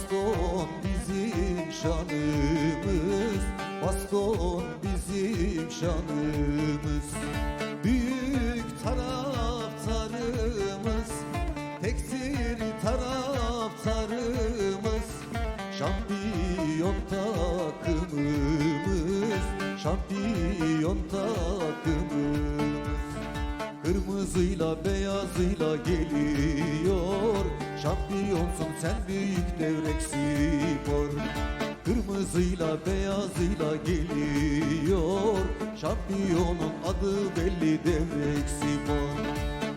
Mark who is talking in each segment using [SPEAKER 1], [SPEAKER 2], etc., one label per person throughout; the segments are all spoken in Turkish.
[SPEAKER 1] Baston bizim şanımız Baston bizim şanımız. Büyük taraftarımız Teksir taraftarımız. Şampiyon takımımız Şampiyon takımımız. Kırmızıyla beyazıyla geliyor Şampiyonsun sen büyük devrek spor. Kırmızıyla beyazıyla geliyor. Şampiyonun adı belli devrek spor.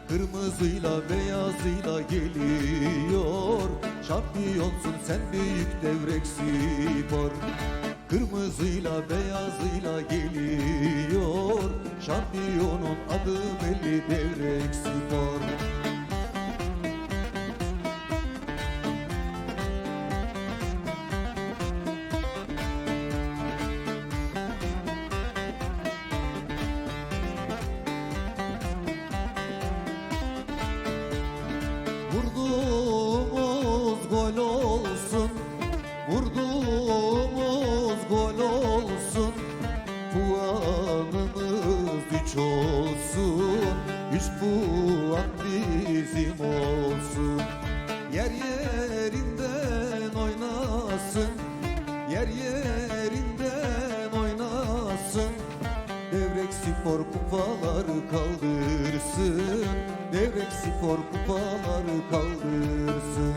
[SPEAKER 1] Kırmızıyla beyazıyla geliyor. Şampiyonsun sen büyük devrek spor. Kırmızıyla beyazıyla geliyor. Şampiyonun adı belli devrek spor olsun Puanımız üç olsun Üç puan bizim olsun. Yer yerinden oynasın Yer yerinden oynasın. Devrek spor kupaları kaldırsın Devrek spor kupaları kaldırsın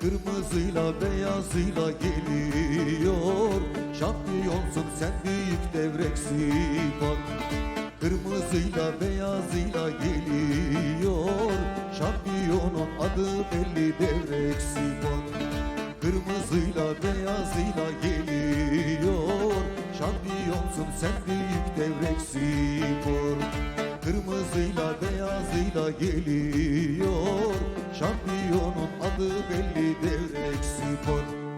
[SPEAKER 1] Kırmızıyla beyazıyla geliyor. Şampiyonsun sen büyük devrek spor Kırmızıyla beyazıyla geliyor. Şampiyonun adı belli devrek spor Kırmızıyla beyazıyla geliyor. Şampiyonsun sen büyük devrek spor Kırmızıyla beyazıyla geliyor. Şampiyonun adı belli devrek spor